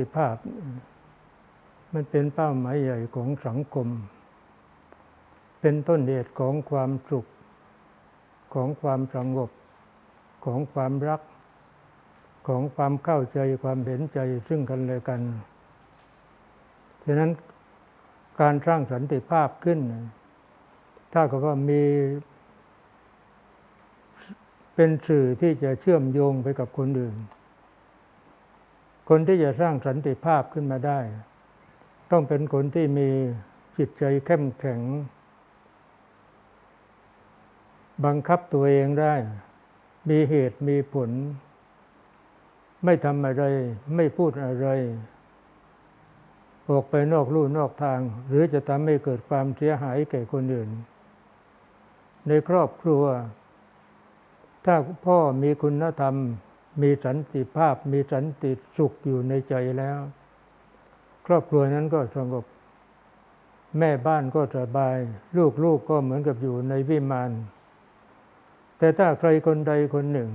ติภาพ มันเป็นเป้าหมายใหญ่ของสังคม เป็นต้นเหตุของความสุข ของความสงบ ของความรัก ของความเข้าใจความเห็นใจซึ่งกันและกัน ฉะนั้นการสร้างสันติภาพขึ้น ถ้าก็ว่ามีเป็นสื่อที่จะเชื่อมโยงไปกับคนอื่น คนที่จะสร้างสันติภาพขึ้นมาได้ ต้องเป็นคนที่มีจิตใจเข้มแข็ง บังคับตัวเองได้ มีเหตุมีผล ไม่ทำอะไร ไม่พูดอะไร ออกไปนอกลู่นอกทาง หรือจะทำให้เกิดความเสียหายแก่คนอื่น ในครอบครัว ถ้าพ่อมีคุณธรรม มีสันติภาพมีสันติสุขอยู่ในใจแล้ว ครอบครัวนั้นก็สงบ แม่บ้านก็สบาย ลูกๆกก็เหมือนกับอยู่ในวิมานแต่ถ้าใครคนใดคนหนึ่ง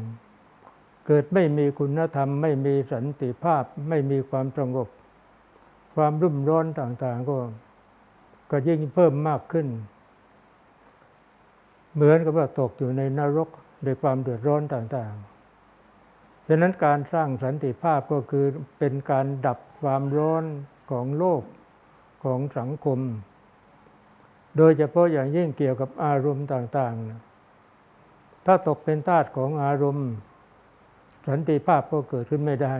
เกิดไม่มีคุณธรรม ไม่มีสันติภาพ ไม่มีความสงบ ความรุ่มร้อนต่างๆ ก็ ก็ยิ่งเพิ่มมากขึ้น เหมือนกับว่าตกอยู่ในนรกด้วยความเดือดร้อนต่างๆ ฉะนั้นการสร้างสันติภาพก็คือเป็นการดับความร้อนของโลกของสังคม โดยเฉพาะอย่างยิ่งเกี่ยวกับอารมณ์ต่างๆ ถ้าตกเป็นทาสของอารมณ์ สันติภาพก็เกิดขึ้นไม่ได้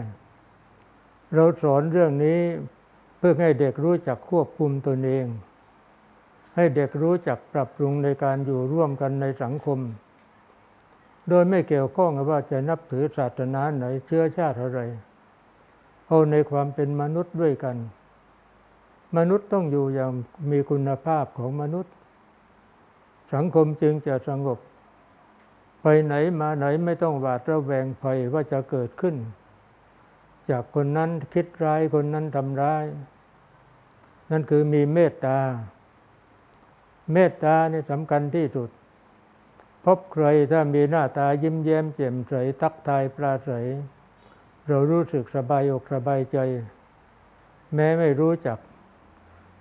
เราสอนเรื่องนี้เพื่อให้เด็กรู้จักควบคุมตนเอง ให้เด็กรู้จักปรับปรุงในการอยู่ร่วมกันในสังคม โดยไม่เกี่ยวข้องกับว่าจะนับถือศาสนาไหนเชื้อชาติอะไรเอาในความเป็นมนุษย์ด้วยกัน มนุษย์ต้องอยู่อย่างมีคุณภาพของมนุษย์ สังคมจึงจะสงบ ไปไหนมาไหนไม่ต้องหวาดระแวงภัยว่าจะเกิดขึ้น จากคนนั้นคิดร้ายคนนั้นทำร้าย นั่นคือมีเมตตา เมตตานี่สำคัญที่สุด พบใครถ้ามีหน้าตายิ้มแย้มแจ่มใสทักทายปราศัย เรารู้สึกสบายอกสบายใจ แม้ไม่รู้จัก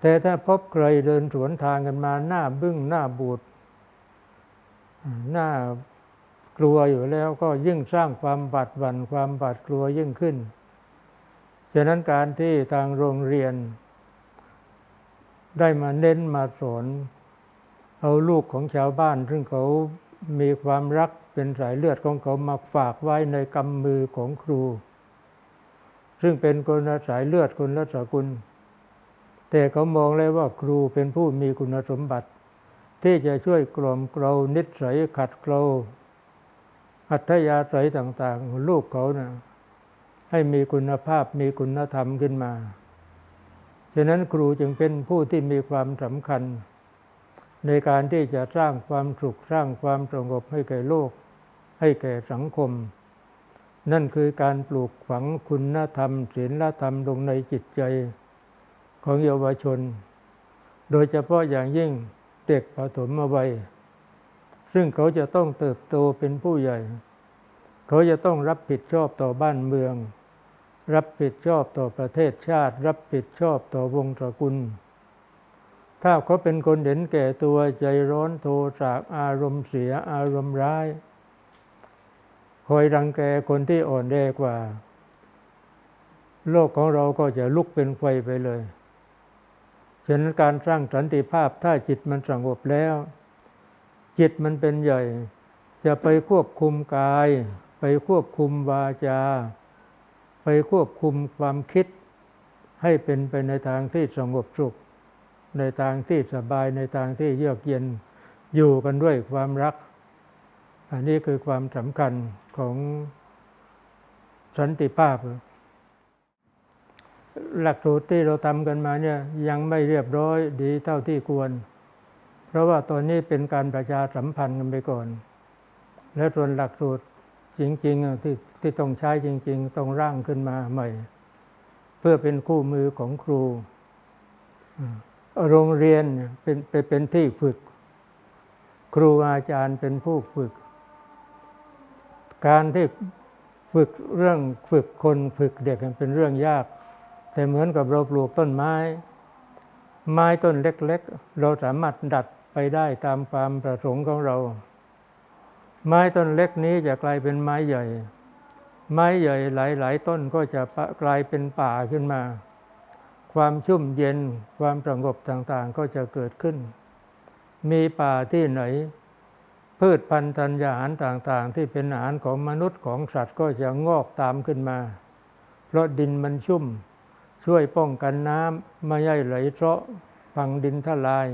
แต่ถ้าพบใครเดินสวนทางกันมาหน้าบึ้งหน้าบูดหน้ากลัวอยู่แล้วก็ยิ่งสร้างความบาดหวั่นความบาดกลัวยิ่งขึ้น ฉะนั้นการที่ทางโรงเรียน ได้มาเน้นมาสอนเอาลูกของชาวบ้านซึ่งเขา มีความรักเป็นสายเลือดของเขามาฝากไว้ในกำมือของครู ซึ่งเป็นคนละสายเลือดคนละสกุล แต่เขามองเลยว่าครูเป็นผู้มีคุณสมบัติ ที่จะช่วยกล่อมเกลานิสัยขัดเกลาอัธยาศัยต่างๆ ลูกเขานะ่ะให้มีคุณภาพมีคุณธรรมขึ้นมา ฉะนั้นครูจึงเป็นผู้ที่มีความสำคัญ ในการที่จะสร้างความสุขสร้างความสงบให้แก่โลก ให้แก่สังคม นั่นคือการปลูกฝังคุณธรรมศีลธรรมลงในจิตใจของเยาวชน โดยเฉพาะอย่างยิ่งเด็กปฐมวัย ซึ่งเขาจะต้องเติบโตเป็นผู้ใหญ่ เขาจะต้องรับผิดชอบต่อบ้านเมือง รับผิดชอบต่อประเทศชาติ รับผิดชอบต่อวงตระกูล ถ้าเขาเป็นคนเห็นแก่ตัวใจร้อนโทสะอารมณ์เสียอารมณ์ร้าย คอยรังแกคนที่อ่อนแอกว่า โลกของเราก็จะลุกเป็นไฟไปเลยฉะนั้นการสร้างสันติภาพถ้าจิตมันสงบแล้ว จิตมันเป็นใหญ่ จะไปควบคุมกาย ไปควบคุมวาจา ไปควบคุมความคิด ให้เป็นไปในทางที่สงบสุข ในทางที่สบายในทางที่เยือกเย็นอยู่กันด้วยความรัก อันนี้คือความสำคัญของสันติภาพ หลักสูตรที่เราทำกันมาเนี่ยยังไม่เรียบร้อยดีเท่าที่ควร เพราะว่าตอนนี้เป็นการประชาสัมพันธ์กันไปก่อน และส่วนหลักสูตรจริงๆที่ที่ต้องใช้จริง ๆ ต้องร่างขึ้นมาใหม่ เพื่อเป็นคู่มือของครู โรงเรียนเป็นไปเป็นที่ฝึก ครูอาจารย์เป็นผู้ฝึก การที่ฝึกเรื่องฝึกคนฝึกเด็กเป็นเรื่องยาก แต่เหมือนกับเราปลูกต้นไม้ ไม้ต้นเล็ก ๆ เราสามารถดัดไปได้ตามความประสงค์ของเรา ไม้ต้นเล็กนี้จะกลายเป็นไม้ใหญ่ ไม้ใหญ่หลาย ๆ ต้นก็จะกลายเป็นป่าขึ้นมา ความชุ่มเย็นความสงบต่างๆก็จะเกิดขึ้น มีป่าที่ไหน พืชพันธุ์ธัญญาหารต่างๆ ที่เป็นอาหารของมนุษย์ของสัตว์ก็จะงอกตามขึ้นมา เพราะดินมันชุ่ม ช่วยป้องกันน้ำไม่ให้ไหลเทาะพังดินทลาย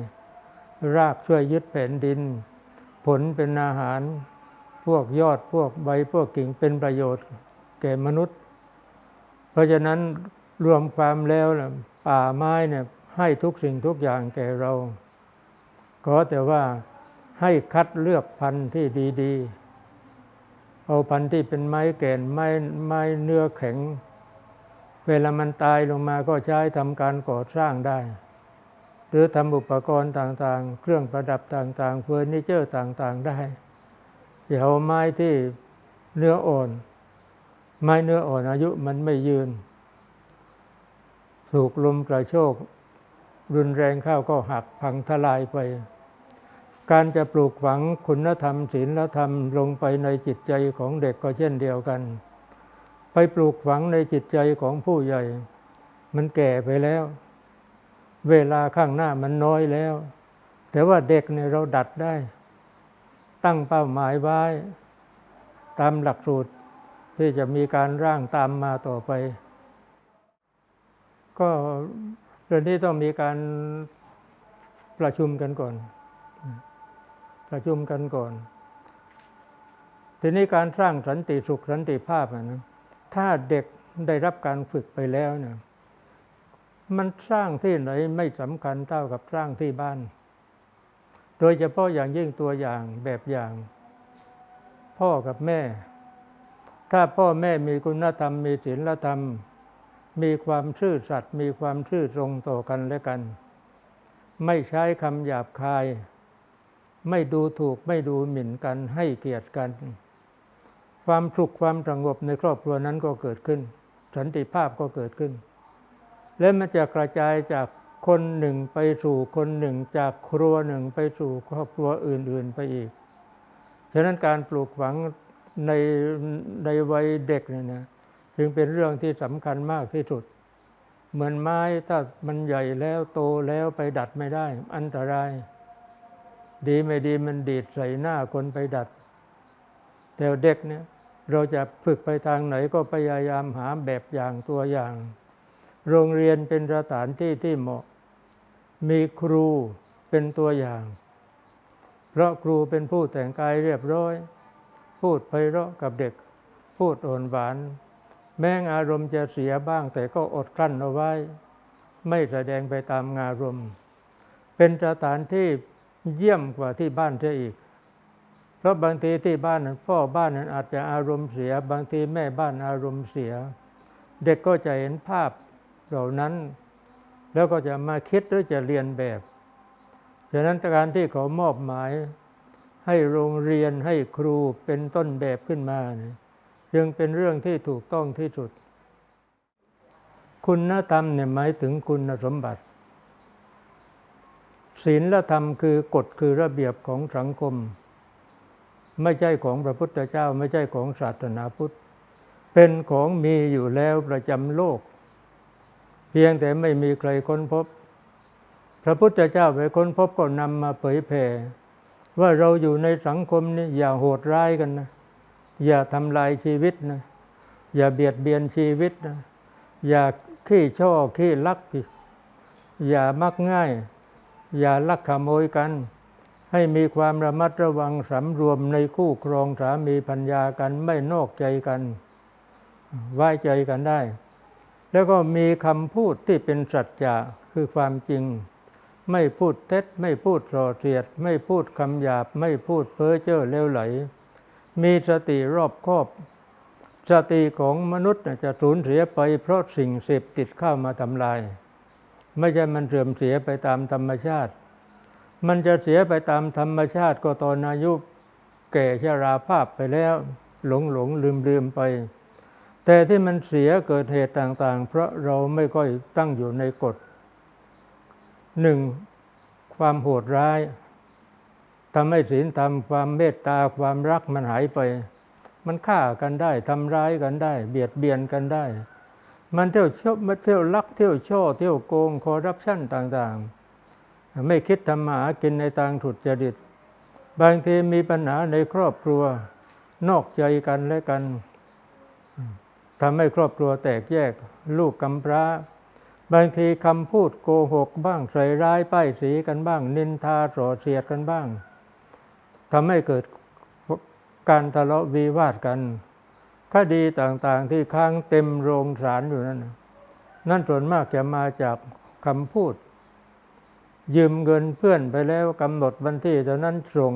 รากช่วยยึดแผ่นดิน ผลเป็นอาหาร พวกยอดพวกใบพวกกิ่งเป็นประโยชน์แก่มนุษย์ เพราะฉะนั้นรวมความแล้วนะ ป่าไม้เนี่ยให้ทุกสิ่งทุกอย่างแก่เราขอแต่ว่าให้คัดเลือกพันธุ์ที่ดีๆ เอาพันธุ์ที่เป็นไม้แก่นไม้ไม้เนื้อแข็ง เวลามันตายลงมาก็ใช้ทำการก่อสร้างได้ หรือทำอุปกรณ์ต่างๆ เครื่องประดับต่างๆเฟอร์นิเจอร์ต่างๆได้อย่าเอาไม้ที่เนื้ออ่อน ไม้เนื้ออ่อนอายุมันไม่ยืน สูกลมกระโชก รุนแรงเข้าก็หักพังทลายไป การจะปลูกฝังคุณธรรมศีลธรรมลงไปในจิตใจของเด็กก็เช่นเดียวกัน ไปปลูกฝังในจิตใจของผู้ใหญ่ มันแก่ไปแล้ว เวลาข้างหน้ามันน้อยแล้ว แต่ว่าเด็กเนี่ยเราดัดได้ ตั้งเป้าหมายไว้ ตามหลักสูตรที่จะมีการร่างตามมาต่อไป ก็เรื่องนี้ต้องมีการประชุมกันก่อน ประชุมกันก่อน ทีนี้การสร้างสันติสุขสันติภาพนะถ้าเด็กได้รับการฝึกไปแล้วเนี่ยมันสร้างที่ไหนไม่สำคัญเท่ากับสร้างที่บ้าน โดยเฉพาะอย่างยิ่งตัวอย่างแบบอย่าง พ่อกับแม่ ถ้าพ่อแม่มีคุณธรรมมีศีลธรรม มีความซื่อสัตย์มีความซื่อตรงต่อกันและกัน ไม่ใช้คำหยาบคาย ไม่ดูถูกไม่ดูหมิ่นกันให้เกียรติกัน ความสุขความสงบในครอบครัวนั้นก็เกิดขึ้น สันติภาพก็เกิดขึ้น และมันจะกระจายจากคนหนึ่งไปสู่คนหนึ่ง จากครัวหนึ่งไปสู่ครอบครัวอื่น ๆไปอีก ฉะนั้นการปลูกฝังในในวัยเด็กเนี่ยนะ จึงเป็นเรื่องที่สำคัญมากที่สุด เหมือนไม้ถ้ามันใหญ่แล้วโตแล้วไปดัดไม่ได้ อันตราย ดีไม่ดีมันดีดใส่หน้าคนไปดัด แต่เด็กเนี่ยเราจะฝึกไปทางไหนก็พยายามหาแบบอย่างตัวอย่าง โรงเรียนเป็นสถานที่ที่เหมาะ มีครูเป็นตัวอย่าง เพราะครูเป็นผู้แต่งกายเรียบร้อย พูดไพเราะกับเด็ก พูดอ่อนหวาน แม้อารมณ์จะเสียบ้าง แต่ก็อดกลั้นเอาไว้ ไม่แสดงไปตามอารมณ์ เป็นสถานที่เยี่ยมกว่าที่บ้านเสียอีก เพราะบางทีที่บ้านนั้นพ่อบ้านนั้นอาจจะอารมณ์เสีย บางทีแม่บ้านอารมณ์เสีย เด็กก็จะเห็นภาพเหล่านั้น แล้วก็จะมาคิดหรือจะเรียนแบบฉะนั้นการที่เขามอบหมายให้โรงเรียนให้ครูเป็นต้นแบบขึ้นมาเนี่ย จึงเป็นเรื่องที่ถูกต้องที่สุด คุณธรรมเนี่ยหมายถึงคุณสมบัติ ศีลธรรมคือกฎคือระเบียบของสังคม ไม่ใช่ของพระพุทธเจ้าไม่ใช่ของศาสนาพุทธ เป็นของมีอยู่แล้วประจำโลก เพียงแต่ไม่มีใครค้นพบ พระพุทธเจ้าไปค้นพบก็นำมาเผยแผ่ว่าเราอยู่ในสังคมนี้อย่าโหดร้ายกันนะ อย่าทำลายชีวิตนะอย่าเบียดเบียนชีวิตนะอย่าขี้ช่อขี้ลัก อย่ามักง่าย อย่าลักขโมยกัน ให้มีความระมัดระวังสำรวมในคู่ครองสามีพัญญากันไม่นอกใจกันไว้ใจกันได้ แล้วก็มีคำพูดที่เป็นสัจจะคือความจริง ไม่พูดเท็จ ไม่พูดส่อเสียด ไม่พูดคำหยาบ ไม่พูดเพ้อเจ้อเลวไหล มีสติรอบคอบสติของมนุษย์จะสูญเสียไปเพราะสิ่งเสพติดเข้ามาทำลาย ไม่ใช่มันเสื่อมเสียไปตามธรรมชาติ มันจะเสียไปตามธรรมชาติก็ตอนอายุแก่ชราภาพไปแล้ว หลงหลงลืมลืมไป แต่ที่มันเสียเกิดเหตุต่างๆ เพราะเราไม่ค่อยตั้งอยู่ในกฎหนึ่งความโหดร้าย ทำให้ศีลธรรมความเมตตาความรักมันหายไป มันฆ่ากันได้ทำร้ายกันได้ เบียดเบียนกันได้ มันเที่ยวชอบมาเที่ยวลักเที่ยวช่อเที่ยวโกงคอร์รัปชันต่างๆ ไม่คิดทำมาหากินในทางถุจริต บางทีมีปัญหาในครอบครัว นอกใจกันและกันทำให้ครอบครัวแตกแยกลูกกำพร้า บางทีคำพูดโกหกบ้างใส่ร้ายป้ายสีกันบ้าง นินทาส่อเสียดกันบ้าง ทำให้เกิดการทะเลาะวิวาทกัน คดีต่างๆที่ค้างเต็มโรงศาลอยู่นั่นน่ะนั่นส่วนมากจะมาจากคำพูด ยืมเงินเพื่อนไปแล้วกำหนดวันที่เท่านั้นส่ง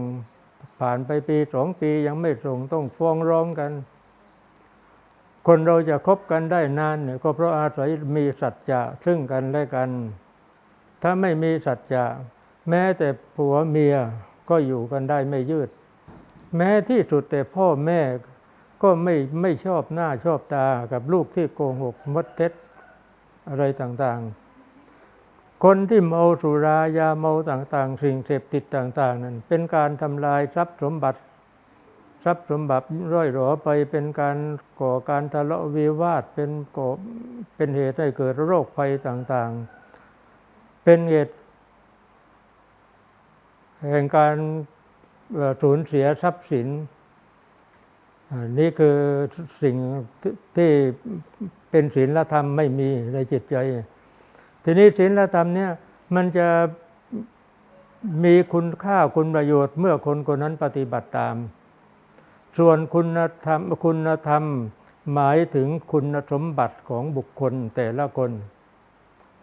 ผ่านไปปีสองปียังไม่ส่งต้องฟ้องร้องกัน คนเราจะคบกันได้นานเนี่ยก็เพราะอาศัยมีสัจจะซึ่งกันและกัน ถ้าไม่มีสัจจะแม้แต่ผัวเมีย ก็อยู่กันได้ไม่ยืด แม้ที่สุดแต่พ่อแม่ก็ไม่ไม่ชอบหน้าชอบตากับลูกที่โกหกมดเท็จอะไรต่างๆ คนที่เมาสุรายาเมาต่างๆ สิ่งเสพติดต่าง ๆ นั้น เป็นการทำลายทรัพย์สมบัติ ทรัพย์สมบัติร่อยหรอไปเป็นการก่อการทะเลาะวิวาทเป็นก่อเป็นเหตุให้เกิดโรคภัยต่างๆ เป็นเหตุ แห่งการสูญเสียทรัพย์สิน นี่คือสิ่งที่เป็นศีลธรรมไม่มีในจิตใจ ทีนี้ศีลธรรมเนี่ยมันจะมีคุณค่าคุณประโยชน์เมื่อคนคนนั้นปฏิบัติตาม ส่วนคุณธรรมคุณธรรมหมายถึงคุณสมบัติของบุคคลแต่ละคน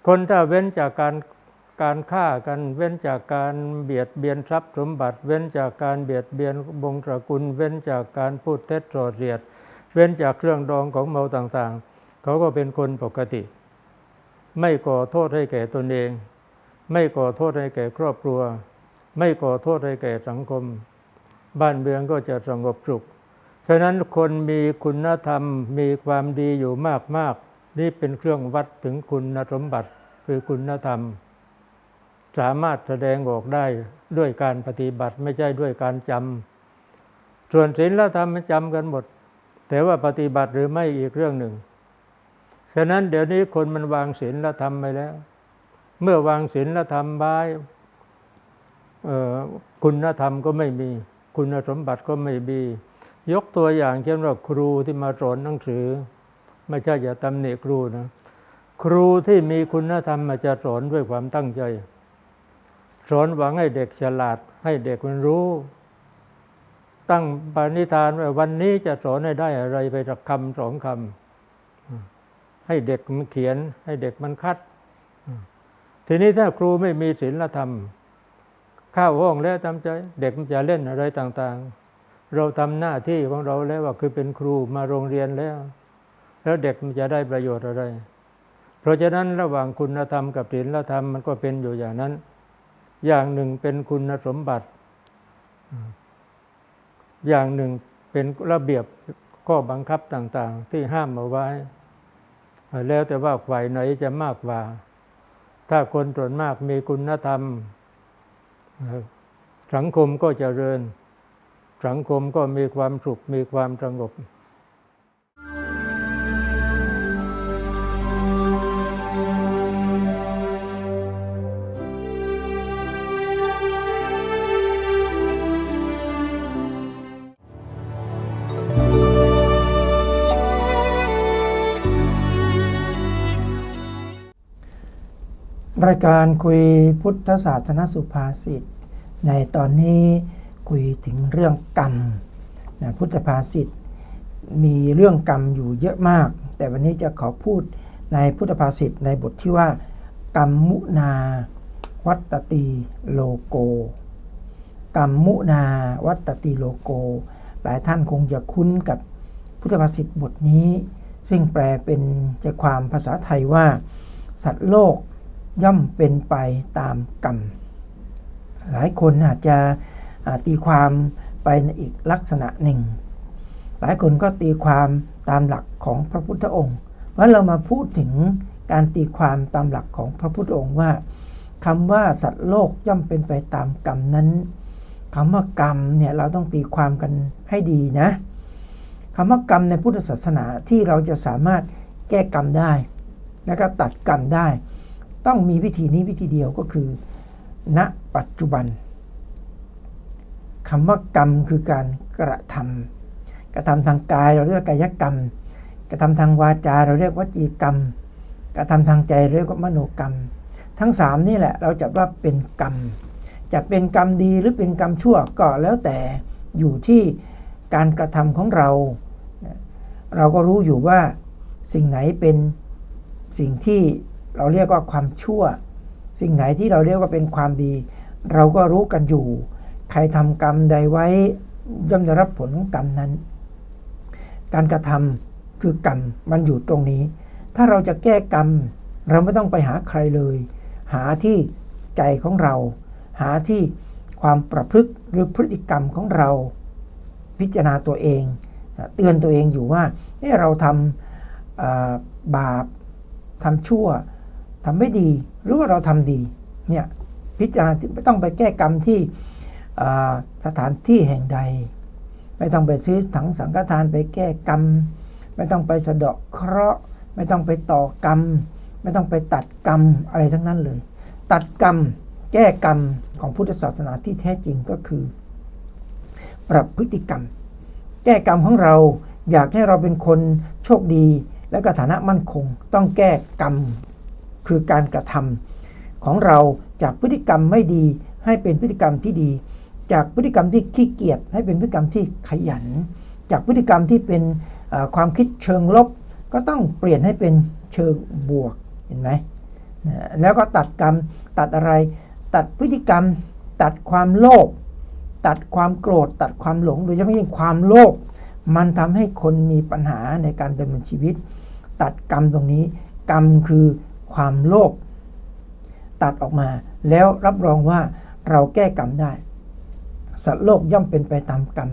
คนถ้าเว้นจากการ การฆ่ากันเว้นจากการเบียดเบียนทรัพย์สมบัติ เว้นจากการเบียดเบียนบงตระกุลเว้นจากการพูดเท็จส่อเสียด เว้นจากเครื่องดองของเมาต่างๆ เขาก็เป็นคนปกติ ไม่ก่อโทษให้แก่ตนเอง ไม่ก่อโทษให้แก่ครอบครัว ไม่ก่อโทษให้แก่สังคม บ้านเมืองก็จะสงบสุขฉะนั้นคนมีคุณธรรมมีความดีอยู่มากๆนี่เป็นเครื่องวัดถึงคุณสมบัติคือคุณธรรม สามารถแสดงออกได้ด้วยการปฏิบัติไม่ใช่ด้วยการจำส่วนศีลและธรรมมันจำกันหมด แต่ว่าปฏิบัติหรือไม่อีกเรื่องหนึ่ง ฉะนั้นเดี๋ยวนี้คนมันวางศีลและธรรมไปแล้ว เมื่อวางศีลและธรรมไว้คุณธรรมก็ไม่มี คุณสมบัติก็ไม่มี ยกตัวอย่างเช่นว่าครูที่มาสอนหนังสือ ไม่ใช่อย่าตำหนิครูนะ ครูที่มีคุณธรรมมาจะสอนด้วยความตั้งใจ สอนหวังให้เด็กฉลาดให้เด็กมันรู้ ตั้งปณิธานว่าวันนี้จะสอนให้ได้อะไรไปสักคำสองคำให้เด็กมันเขียน ให้เด็กมันคัด ทีนี้ถ้าครูไม่มีศีลธรรมเข้าห้องแล้วทำใจ เด็กมันจะเล่นอะไรต่างๆ เราทำหน้าที่ของเราแล้วว่าคือเป็นครูมาโรงเรียนแล้ว แล้วเด็กมันจะได้ประโยชน์อะไร เพราะฉะนั้นระหว่างคุณธรรมกับศีลธรรมมันก็เป็นอยู่อย่างนั้น อย่างหนึ่งเป็นคุณสมบัติ อย่างหนึ่งเป็นระเบียบข้อบังคับต่างๆ ที่ห้ามเอาไว้ แล้วแต่ว่าฝ่ายไหนจะมากกว่า ถ้าคนส่วนมากมีคุณธรรม สังคมก็จเจริญ สังคมก็มีความสุขมีความสงบ รายการคุยพุทธศาสนสุภาษิต ในตอนนี้คุยถึงเรื่องกรรมนะพุทธภาษิตมีเรื่องกรรมอยู่เยอะมาก แต่วันนี้จะขอพูดในพุทธภาษิตในบทที่ว่า กรรมมุนาวัตติโลโก กรรมมุนาวัตติโลโก หลายท่านคงจะคุ้นกับพุทธภาษิตบทนี้ ซึ่งแปลเป็นใจความภาษาไทยว่า สัตว์โลก ย่อมเป็นไปตามกรรม หลายคนอาจจะตีความไปในอีกลักษณะหนึ่ง หลายคนก็ตีความตามหลักของพระพุทธองค์ เพราะเรามาพูดถึงการตีความตามหลักของพระพุทธองค์ว่าคำว่าสัตว์โลกย่อมเป็นไปตามกรรมนั้นคำว่ากรรมเนี่ยเราต้องตีความกันให้ดีนะคำว่ากรรมในพุทธศาสนาที่เราจะสามารถแก้กรรมได้ แล้วก็ตัดกรรมได้ ต้องมีวิธีนี้วิธีเดียวก็คือ ณปัจจุบันคำว่ากรรมคือการกระทำกระทำทางกายเราเรียกกายกรรม กระทำทางวาจาเราเรียกวจีกรรม กระทำทางใจเรียกว่ามโนกรรม ทั้งสามนี่แหละเราจะว่าเป็นกรรม จะเป็นกรรมดีหรือเป็นกรรมชั่วก็แล้วแต่อยู่ที่การกระทำของเรา เราก็รู้อยู่ว่าสิ่งไหนเป็นสิ่งที่ เราเรียกว่าความชั่ว สิ่งไหนที่เราเรียกว่าเป็นความดี เราก็รู้กันอยู่ ใครทำกรรมใดไว้ย่อมได้รับผลของกรรมนั้น การกระทำคือกรรมมันอยู่ตรงนี้ ถ้าเราจะแก้กรรม เราไม่ต้องไปหาใครเลย หาที่ใจของเรา หาที่ความประพฤติหรือพฤติกรรมของเรา พิจารณาตัวเอง เตือนตัวเองอยู่ว่าเเราทำบาปทำชั่ว ทำไม่ดีหรือว่าเราทำดีเนี่ยพิจารณาไม่ต้องไปแก้กรรมที่สถานที่แห่งใด ไม่ต้องไปซื้อถังสังฆทานไปแก้กรรม ไม่ต้องไปสะเดาะเคราะห์ ไม่ต้องไปต่อกรรม ไม่ต้องไปตัดกรรมอะไรทั้งนั้นเลย ตัดกรรมแก้กรรมของพุทธศาสนาที่แท้จริงก็คือ ปรับพฤติกรรม แก้กรรมของเราอยากให้เราเป็นคนโชคดีและก็ฐานะมั่นคง ต้องแก้กรรม คือการกระทำของเราจากพฤติกรรมไม่ดีให้เป็นพฤติกรรมที่ดี จากพฤติกรรมที่ขี้เกียจให้เป็นพฤติกรรมที่ขยัน จากพฤติกรรมที่เป็นความคิดเชิงลบ ก็ต้องเปลี่ยนให้เป็นเชิงบวกเห็นไหมแล้วก็ตัดกรรมตัดอะไร ตัดพฤติกรรม ตัดความโลภตัดความโกรธ ตัดความหลงโดยเฉพาะยิ่งความโลภมันทำให้คนมีปัญหาในการดำเนินชีวิต ตัดกรรมตรงนี้ กรรมคือ ความโลภตัดออกมา แล้วรับรองว่าเราแก้กรรมได้ สัตว์โลกย่อมเป็นไปตามกรรม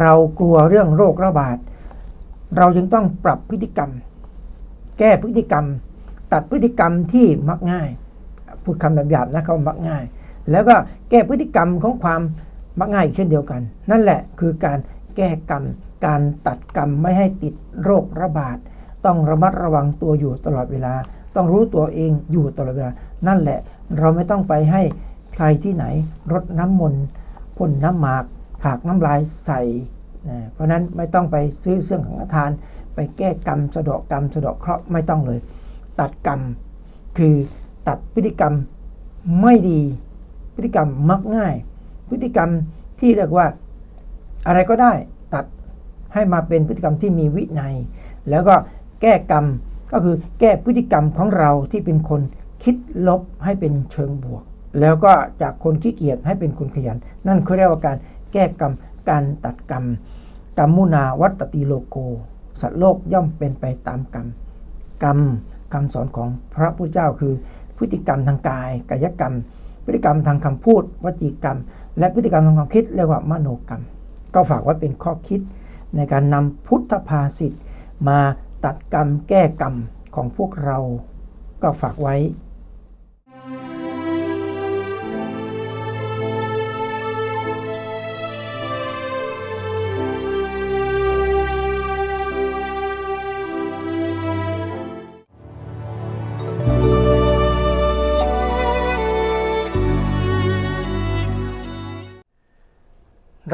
เรากลัวเรื่องโรคระบาด เราจึงต้องปรับพฤติกรรม แก้พฤติกรรม ตัดพฤติกรรมที่มักง่าย พูดคำแบบหยาบนะเขามักง่าย แล้วก็แก้พฤติกรรมของความมักง่ายเช่นเดียวกัน นั่นแหละคือการแก้กรรม การตัดกรรมไม่ให้ติดโรคระบาด ต้องระมัดระวังตัวอยู่ตลอดเวลา ต้องรู้ตัวเองอยู่ตลอดเวลา นั่นแหละเราไม่ต้องไปให้ใครที่ไหนรดน้ำมนต์พ่นน้ำหมาก ขากน้ำลายใส่นะเพราะนั้นไม่ต้องไปซื้อเสื่องของทาน ไปแก้กรรมสะดอกกรรมสะดอกเคราะห์ไม่ต้องเลย ตัดกรรม คือตัดพฤติกรรมไม่ดี พฤติกรรมมักง่าย พฤติกรรมที่เรียกว่าอะไรก็ได้ตัดให้มาเป็นพฤติกรรมที่มีวินัย แล้วก็แก้กรรม ก็คือแก้พฤติกรรมของเราที่เป็นคนคิดลบให้เป็นเชิงบวก แล้วก็จากคนขี้เกียจให้เป็นคนขยัน นั่นเขาเรียกว่าการแก้กรรมการตัดกรรมกรรมุนาวัตติโลโก สัตว์โลกย่อมเป็นไปตามกรรม กรรมคำสอนของพระพุทธเจ้าคือ พฤติกรรมทางกายกายกรรม พฤติกรรมทางคำพูด วจีกรรม และพฤติกรรมทางความคิดเรียกว่ามโนกรรม ก็ฝากไว้เป็นข้อคิดในการนำพุทธภาษิตมา ตัดกรรมแก้กรรมของพวกเราก็ฝากไว้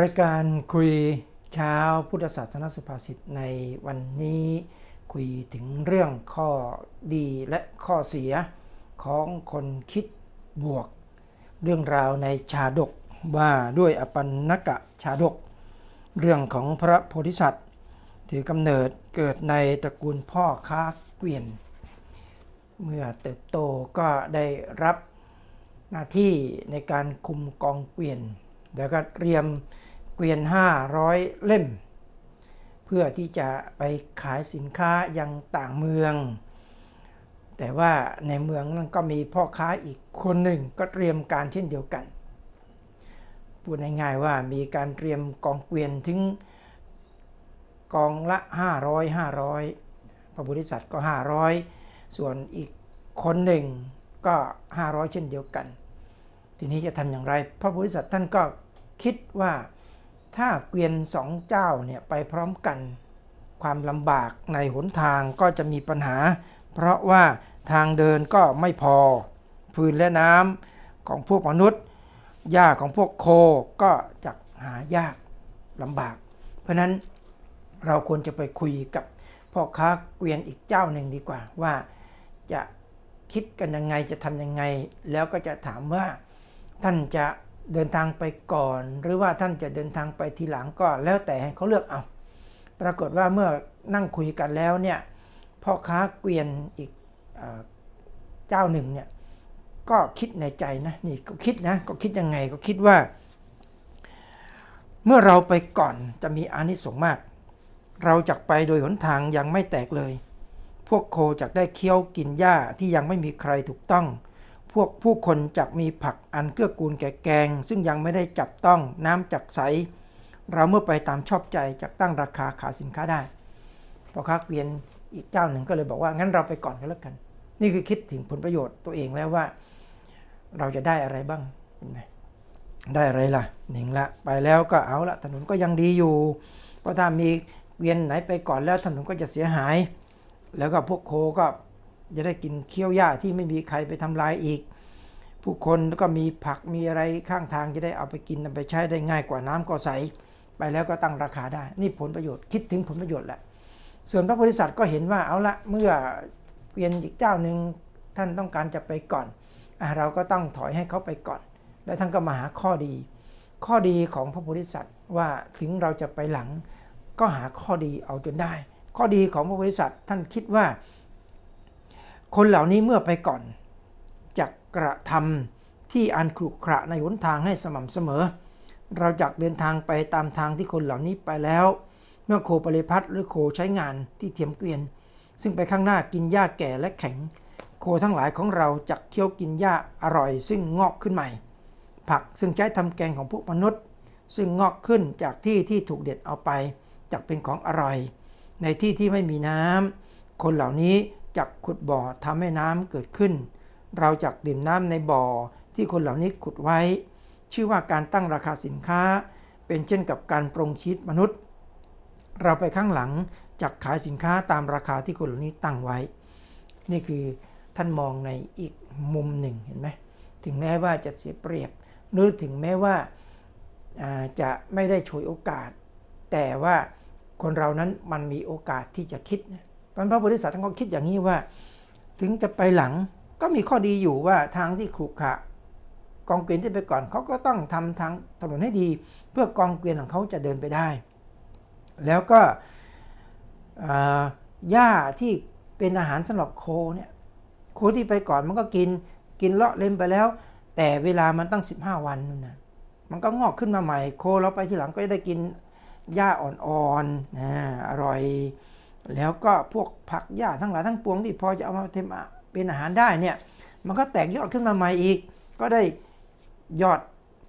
รายการคุยเช้าพุทธศาสนสุภาษิตในวันนี้ คุยถึงเรื่องข้อดีและข้อเสียของคนคิดบวก เรื่องราวในชาดกว่าด้วยอปันนกะชาดก เรื่องของพระโพธิสัตว์ ถือกำเนิดเกิดในตระกูลพ่อค้าเกวียน เมื่อเติบโตก็ได้รับหน้าที่ในการคุมกองเกวียน แล้วก็เตรียมเกวียน 500 เล่ม เพื่อที่จะไปขายสินค้ายังต่างเมือง แต่ว่าในเมืองนั้นก็มีพ่อค้าอีกคนหนึ่งก็เตรียมการเช่นเดียวกัน พูดง่ายๆว่ามีการเตรียมกองเกวียนถึงกองละ 500 500 พระโพธิสัตว์ก็ 500 ส่วนอีกคนหนึ่งก็ 500 เช่นเดียวกัน ทีนี้จะทำอย่างไร พระโพธิสัตว์ท่านก็คิดว่า ถ้าเกวียนสองเจ้าเนี่ยไปพร้อมกัน ความลำบากในหนทางก็จะมีปัญหา เพราะว่าทางเดินก็ไม่พอฟืนและน้ำของพวกมนุษย์หญ้าของพวกโคก็จะหายากลำบาก เพราะฉะนั้นเราควรจะไปคุยกับพ่อค้าเกวียนอีกเจ้าหนึ่งดีกว่า ว่าจะคิดกันยังไงจะทำยังไง แล้วก็จะถามว่าท่านจะ เดินทางไปก่อน หรือว่าท่านจะเดินทางไปทีหลังก็แล้วแต่ให้เขาเลือกเอา ปรากฏว่าเมื่อนั่งคุยกันแล้วเนี่ยพ่อค้าเกวียนอีกเจ้าหนึ่งเนี่ยก็คิดในใจนะนี่ก็คิดนะก็คิดยังไงก็คิดว่า เมื่อเราไปก่อนจะมีอานิสงส์มาก เราจักไปโดยหนทางยังไม่แตกเลย พวกโคจักได้เคี้ยวกินหญ้าที่ยังไม่มีใครถูกต้อง พวกผู้คนจักมีผักอันเกื้อกูลแก่แกง ซึ่งยังไม่ได้จับต้องน้ำจักใส เราเมื่อไปตามชอบใจจะตั้งราคาขายสินค้าได้พอค้าเกวียนอีกเจ้าหนึ่งก็เลยบอกว่างั้นเราไปก่อนก็แล้วกัน นี่คือคิดถึงผลประโยชน์ตัวเองแล้วว่า เราจะได้อะไรบ้างเห็นไหมได้อะไรล่ะหนึ่งละไปแล้วก็เอาละถนนก็ยังดีอยู่ เพราะถ้ามีเกวียนไหนไปก่อนแล้วถนนก็จะเสียหาย แล้วก็พวกโคก็ จะได้กินเคี้ยวหญ้าที่ไม่มีใครไปทำลายอีก ผู้คนก็มีผักมีอะไรข้างทางจะได้เอาไปกินเอาไปใช้ได้ง่ายกว่าน้ำก็ใส ไปแล้วก็ตั้งราคาได้ นี่ผลประโยชน์คิดถึงผลประโยชน์แหละส่วนพระโพธิสัตว์ก็เห็นว่าเอาละเมื่อเวียนอีกเจ้าหนึ่งท่านต้องการจะไปก่อนอเราก็ต้องถอยให้เขาไปก่อน แล้วท่านก็มาหาข้อดี ข้อดีของพระโพธิสัตว์ว่าถึงเราจะไปหลัง ก็หาข้อดีเอาจนได้ ข้อดีของพระโพธิสัตว์ท่านคิดว่า คนเหล่านี้เมื่อไปก่อนจะกระทำที่อันขรุขระในหนทางให้สม่ำเสมอ เราจะเดินทางไปตามทางที่คนเหล่านี้ไปแล้ว เมื่อโคปริพัฒหรือโคใช้งานที่เทียมเกวียน ซึ่งไปข้างหน้ากินหญ้าแก่และแข็ง โคทั้งหลายของเราจะเคี้ยวกินหญ้าอร่อย ซึ่งงอกขึ้นใหม่ ผักซึ่งใช้ทำแกงของพวกมนุษย์ ซึ่งงอกขึ้นจากที่ที่ถูกเด็ดเอาไปจักเป็นของอร่อย ในที่ที่ไม่มีน้ำคนเหล่านี้ จักขุดบ่อทำให้น้ำเกิดขึ้น เราจักดื่มน้ำในบ่อที่คนเหล่านี้ขุดไว้ ชื่อว่าการตั้งราคาสินค้า เป็นเช่นกับการปรงชีตมนุษย์ เราไปข้างหลังจักขายสินค้าตามราคาที่คนเหล่านี้ตั้งไว้ นี่คือท่านมองในอีกมุมหนึ่งเห็นไหมถึงแม้ว่าจะเสียเปรียบหรือถึงแม้ว่าาจะไม่ได้ฉวยโอกาส แต่ว่าคนเรานั้นมันมีโอกาสที่จะคิดนะ พระพธิสัตว์ท่านก็คิดอย่างนี้ว่า ถึงจะไปหลังก็มีข้อดีอยู่ว่าทางที่ขรุขระกองเกวียนที่ไปก่อนเขาก็ต้องทำทางถนนให้ดี เพื่อกองเกวียนของเขาจะเดินไปได้ แล้วก็หญ้าที่เป็นอาหารสำหรับโคเนี่ยโคที่ไปก่อนมันก็กินกินเลาะเล็มไปแล้ว แต่เวลามันตั้ง 15 วันนู่นนะมันก็งอกขึ้นมาใหม่ โคเราไปทีหลังก็ได้กินหญ้าอ่อนๆนะอร่อย แล้วก็พวกผักหญ้าทั้งหลายทั้งปวงที่พอจะเอามาทำเป็นอาหารได้เนี่ยมันก็แตกยอดขึ้นมาใหม่อีก ก็ได้ยอด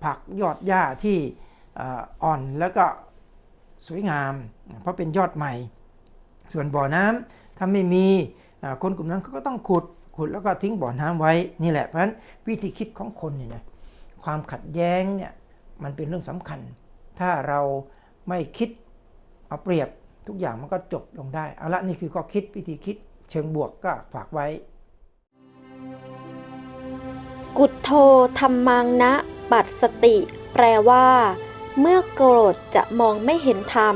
ผักยอดหญ้าที่อ่ออนแล้วก็สวยงาม เพราะเป็นยอดใหม่ ส่วนบ่อน้ำถ้าไม่มีคนกลุ่มนั้นเขาก็ต้องขุดขุดแล้วก็ทิ้งบ่อน้ำไว้นี่แหละเพราะฉะนั้นวิธีคิดของคนเนี่ยนะความขัดแย้งเนี่ยมันเป็นเรื่องสำคัญ ถ้าเราไม่คิดเอาเปรียบ ทุกอย่างมันก็จบลงได้ เอาละนี่คือข้อคิดวิธีคิดเชิงบวกก็ฝากไว้ กุทโธธรรมังนะปัดสติ แปลว่า เมื่อโกรธจะมองไม่เห็นธรรม